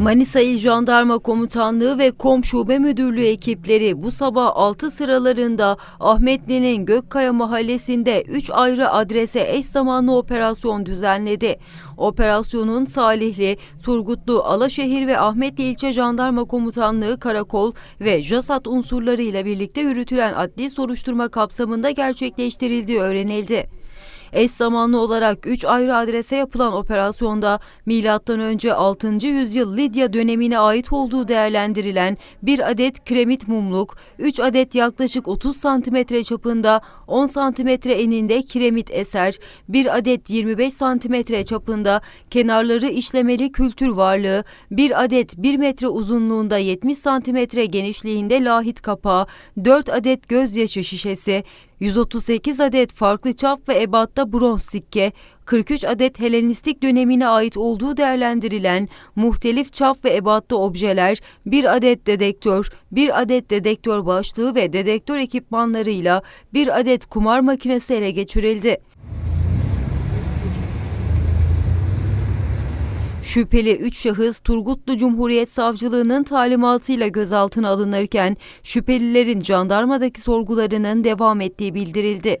Manisa İl Jandarma Komutanlığı ve Kom Şube Müdürlüğü ekipleri bu sabah 6 sıralarında Ahmetli'nin Gökkaya mahallesinde 3 ayrı adrese eş zamanlı operasyon düzenledi. Operasyonun Salihli, Turgutlu, Alaşehir ve Ahmetli İlçe Jandarma Komutanlığı Karakol ve JASAT unsurlarıyla birlikte yürütülen adli soruşturma kapsamında gerçekleştirildiği öğrenildi. Eş zamanlı olarak 3 ayrı adrese yapılan operasyonda M.Ö. 6. yüzyıl Lidya dönemine ait olduğu değerlendirilen bir adet kremit mumluk, 3 adet yaklaşık 30 santimetre çapında 10 santimetre eninde kiremit eser, 1 adet 25 santimetre çapında kenarları işlemeli kültür varlığı, 1 adet 1 metre uzunluğunda 70 santimetre genişliğinde lahit kapağı, 4 adet gözyaşı şişesi, 138 adet farklı çap ve ebatta bronz sikke, 43 adet Helenistik dönemine ait olduğu değerlendirilen muhtelif çap ve ebatta objeler, 1 adet dedektör, 1 adet dedektör başlığı ve dedektör ekipmanlarıyla 1 adet kumar makinesi ele geçirildi. Şüpheli 3 şahıs Turgutlu Cumhuriyet Savcılığı'nın talimatıyla gözaltına alınırken şüphelilerin jandarmadaki sorgularının devam ettiği bildirildi.